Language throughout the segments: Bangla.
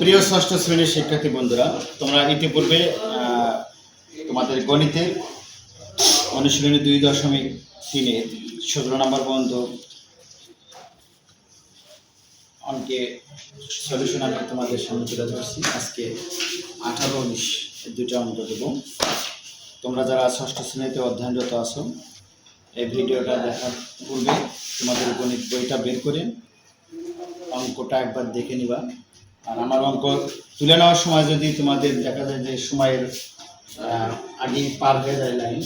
প্রিয় ষষ্ঠ শ্রেণির শিক্ষার্থী বন্ধুরা, তোমরা ইতিপূর্বে তোমাদের গণিতের অনুশীলনী দুই দশমিক তিনে সতেরো নম্বর পর্যন্ত অঙ্কে সলিউশন আমি তোমাদের সামনে তুলে ধরছি। আজকে আঠারো উনিশ দুটো অঙ্ক দেব। তোমরা যারা ষষ্ঠ শ্রেণীতে অধ্যয়নরত আছো, এই ভিডিওটা দেখার পূর্বে তোমাদের গণিত বইটা বের করে অঙ্কটা একবার দেখে নিবা। আর আমার অঙ্ক তুলে নেওয়ার সময় যদি তোমাদের দেখা যায় যে সময়ের আগে পার হয়ে যায় লাইন,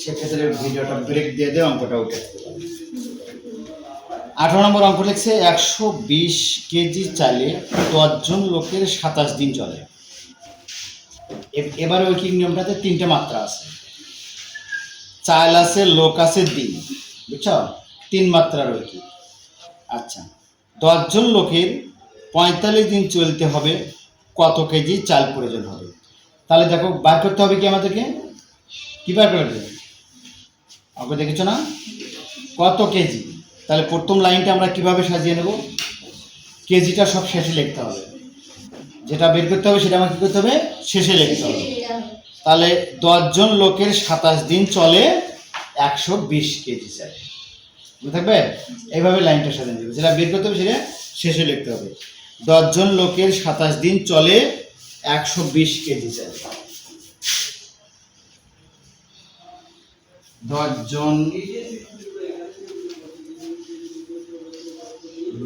সেক্ষেত্রে ভিডিওটা ব্রেক দিয়ে দিয়ে অঙ্কটা উঠে আসতে পারে। আঠারো নম্বর অঙ্ক লিখছে, একশো বিশ কেজি চালে দশজন লোকের সাতাশ দিন চলে। এবার ঐকিক নিয়মটাতে তিনটে মাত্রা আছে। চাল আছে, লোক আছে, দিন। বুঝছ? তিন মাত্রার ঐকিক আচ্ছা। দশজন লোকের পঁয়তাল্লিশ দিন চলতে হবে, কত কেজি চাল প্রয়োজন হবে। তাহলে দেখো, বার করতে হবে কি আমাদেরকে? কী বার করবে? আমাকে দেখেছ না? কত কেজি? তাহলে প্রথম লাইনটা আমরা কীভাবে সাজিয়ে নেব? কেজিটা সব শেষে লিখতে হবে। যেটা বের করতে হবে, সেটা আমাকে কী করতে হবে? শেষে লিখতে হবে। তাহলে দশজন লোকের সাতাশ দিন চলে একশো বিশ কেজি চাল। বুঝতে থাকবে? এইভাবে লাইনটা সাজানো যাবে যেটা বের করতে হবে, সেটা শেষে লিখতে হবে। দশজন লোকের সাতাশ দিন চলে একশো বিশ কেজি চাল। দশজন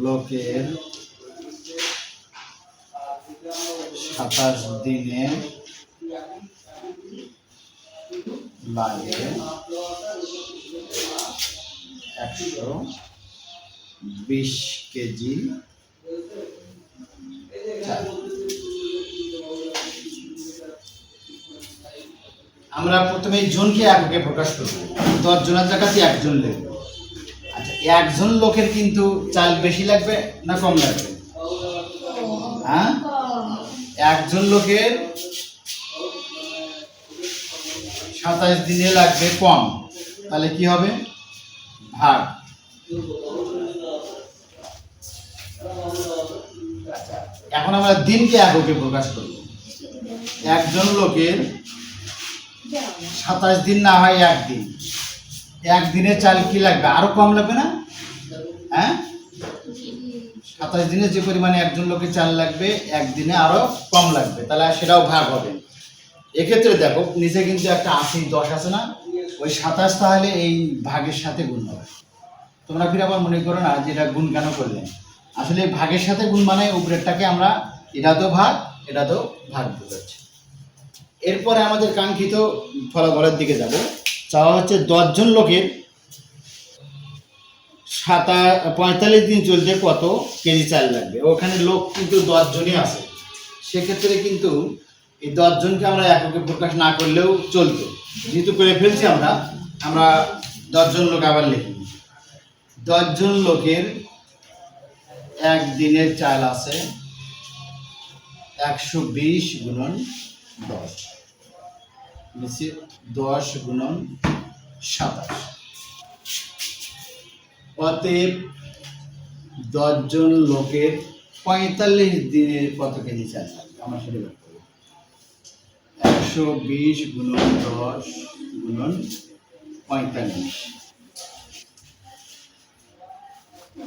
লোকের সাতাশ দিনে লাগে একশো বিশ কেজি আমরা প্রথমে জনকে এককে প্রকাশ করব। দশ জনের জায়গাতে একজন লিখব আচ্ছা একজন লোকের কিন্তু চাল বেশি লাগবে না কম লাগবে? হ্যাঁ? একজন লোকের সাতাশ দিনে লাগবে কম। তাহলে কি হবে? ভাগ। আচ্ছা, এখন আমরা দিনকে এককে প্রকাশ করব। একজন লোকের সাতাশ দিন না হয় একদিন। একদিনে চাল কি লাগবে? আরও কম লাগবে না? হ্যাঁ? সাতাশ দিনে যে পরিমাণে একজন লোকের চাল লাগবে, একদিনে আরও কম লাগবে। তাহলে সেটাও ভাগ হবে। এক্ষেত্রে দেখো, নিচে কিন্তু একটা আশি, দশ আছে না? ওই সাতাশ তাহলে এই ভাগের সাথে গুণ হবে। তোমরা ফির আবার মনে করো না যে এটা গুণ কেন করলেন আসলে ভাগের সাথে গুণ মানে উপরেরটাকে আমরা এটা তো ভাগ এটা তো ভাগ বোঝাচ্ছি এরপরে আমাদের কাঙ্ক্ষিত ফলাফলের দিকে যাব। চাওয়া হচ্ছে দশজন লোকের সাতা, পঁয়তাল্লিশ দিন চলতে কত কেজি চাল লাগবে? ওখানে লোক কিন্তু দশজনই আছে। সেক্ষেত্রে কিন্তু এই দশজনকে আমরা এককে প্রকাশ না করলেও চলতো। যেহেতু করে ফেলছি আমরা আমরা দশজন লোক আবার লিখি। দশজন লোকের একদিনের চাল আছে একশো বিশ গুণন দশ। নিচে দশ গুণন সাতাশ। অতএব দশজন লোকের পঁয়তাল্লিশ দিনের কত কেজি চাল আমার সেটা একশো বিশ গুণন দশ গুণন পঁয়তাল্লিশ।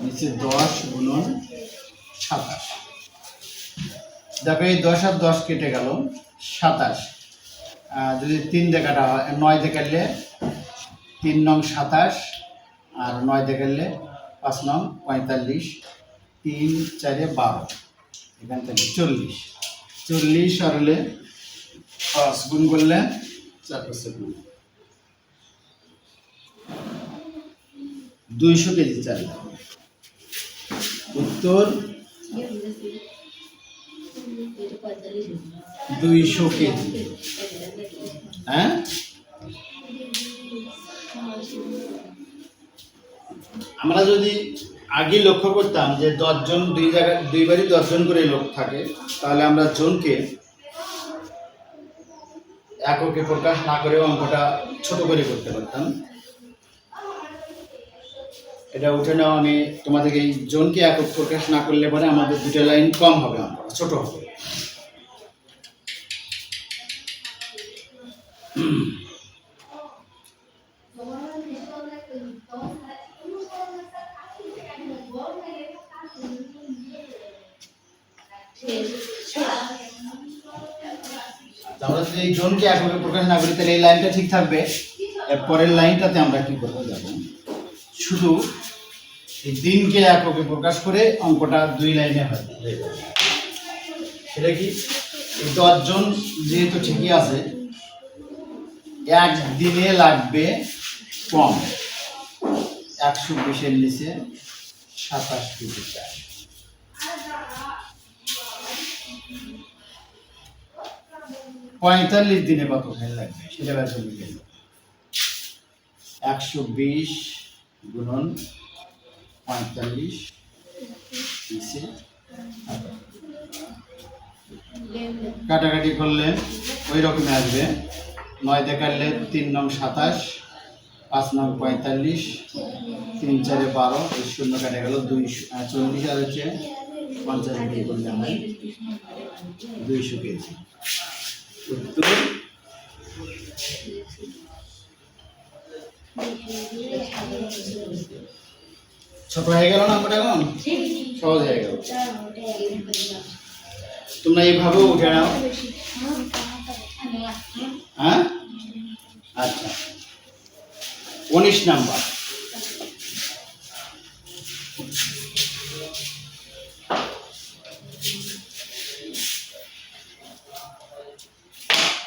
নিচে দশ গুণন সাতাশ। দেখো এই দশ আর দশ কেটে গেল। সাতাশ। যদি তিন দেখাটা হয়, নয় দেখালে তিন নং সাতাশ আর নয় দেখালে পাঁচ নং পঁয়তাল্লিশ। তিন চারে বারো, এখান থেকে চল্লিশ। চল্লিশ আর হলে পাঁচ গুণ করলে চার পাঁচশো গুণ দুইশো কেজি চাল। উত্তর? দুইশো কেজি। হ্যাঁ? আমরা যদি আগে লক্ষ্য করতাম যে দশজন, দুই জায়গায় দুইবারই দশজন করে লোক থাকে, তাহলে আমরা জনকে এককে প্রকাশ না করে অঙ্কটা ছোট করে করতে পারতাম। এটা উঠে নাও, আমি তোমাদের এই জোনকে একক প্রকাশ না করলে পরে আমাদের দুটো লাইন কম হবে আমার, ছোট হবে। যদি এই জোনকে একভাবে প্রকাশ না করি, তাহলে এই লাইনটা ঠিক থাকবে। পরের লাইনটাতে আমরা কি করতে যাব শুধু এই দিনকে এককে প্রকাশ করে অঙ্কটা দুই লাইনে হয়। সেটা কি? এই দশজন যেহেতু ঠিকই আছে এক দিনে লাগবে কম। একশো বিশের নিচে সাতাশ কোটি টাকা পঁয়তাল্লিশ দিনে কত ফেল লাগবে? সেটা বের একশো বিশ গুণন পঁয়তাল্লিশ। কাটাকাটি করলে ওই রকমই আসবে। নয় দিয়ে কাটলে তিন নং সাতাশ, পাঁচ নং পঁয়তাল্লিশ, তিন চারে বারো, এই শূন্য কাটা গেল দুই চল্লিশ আর হচ্ছে পঞ্চাশ দিয়ে করলে হয় দুইশো কেজি। উত্তর। ছোট হয়ে গেল না আমরা এখন? সহজ হয়ে গেল। তোমরা এইভাবেও উঠে নাও। হ্যাঁ? আচ্ছা। উনিশ নাম্বার।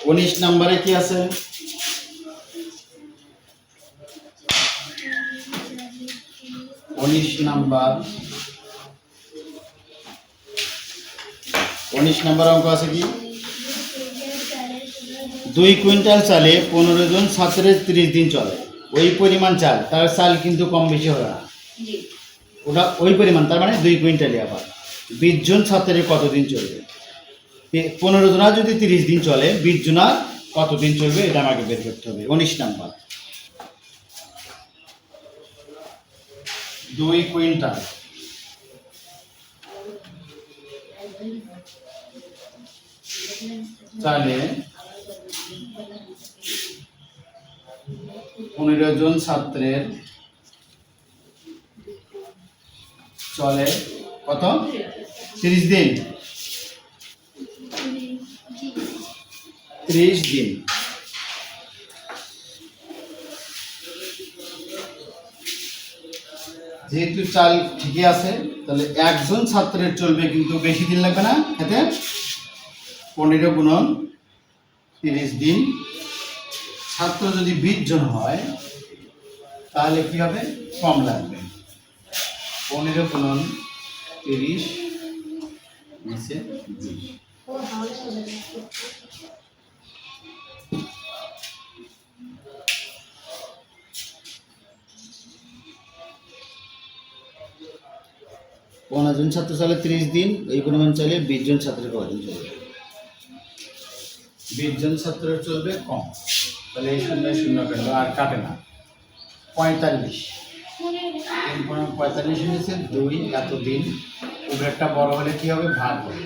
উনিশ নাম্বারে কি আছে? উনিশ নাম্বার। উনিশ নাম্বার অঙ্ক আছে কি? দুই কুইন্টাল চালে পনেরো জন ছাত্রের ত্রিশ দিন চলে। ওই পরিমাণ চাল তার চাল কিন্তু কম বেশি হবে না। ওটা ওই পরিমাণ তার মানে দুই কুইন্টালই আবার। বিশ জন ছাত্রের কতদিন চলবে? পনেরো জনা যদি তিরিশ দিন চলে বিশ জনা কতদিন চলবে? এটা আমাকে বের করতে হবে। উনিশ নাম্বার। দুই কুইন্টাল। তাহলে পনেরো জন ছাত্রের চলে কত? তিরিশ দিন। ত্রিশ দিন। যেহেতু চাল ঠিকই আছে, তাহলে একজন ছাত্রের চলবে কিন্তু বেশি দিন লাগবে না খেতে। পনেরো গুণন তিরিশ দিন। ছাত্র যদি বিশ জন হয়, তাহলে কি হবে? কম লাগবে। পনেরো গুণন তিরিশ, নিচে বিশ। পনেরো জন ছাত্র চলে, ত্রিশ দিন। এই পরিমাণ চলে, বিশ জন ছাত্রের কদিন চলবে বিশ জন ছাত্রের চলবে কম। তাহলে এই শূন্য শূন্য কেন? আর কাটে না। পঁয়তাল্লিশ। পঁয়তাল্লিশ হয়েছে, দুই এত দিন উপরেরটা বড় হলে কি হবে? ভাগ হবে।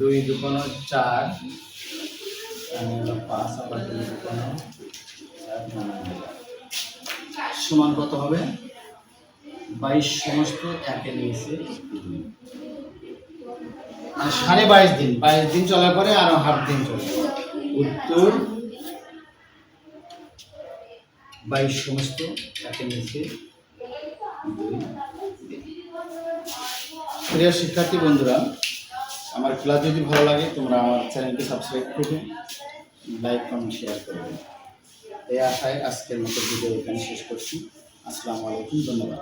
দুই দুকোনো চার পাঁচ, আবার দুই দুকোনো সমান কত হবে? বাইশ সমস্ত একে নিয়েছে। সাড়ে বাইশ দিন বাইশ দিন চলার পরে আরও হাফ দিন চলে উত্তর, বাইশ সমস্ত একে নিয়েছে। প্রিয় শিক্ষার্থী বন্ধুরা, আমার ক্লাস যদি ভালো লাগে, তোমরা আমার চ্যানেলটি সাবস্ক্রাইব করবে, লাইক, কমেন্ট, শেয়ার করবে। এই আশায় আজকের মতো ভিডিও এখানে শেষ করছি। আসসালামু আলাইকুম, ধন্যবাদ।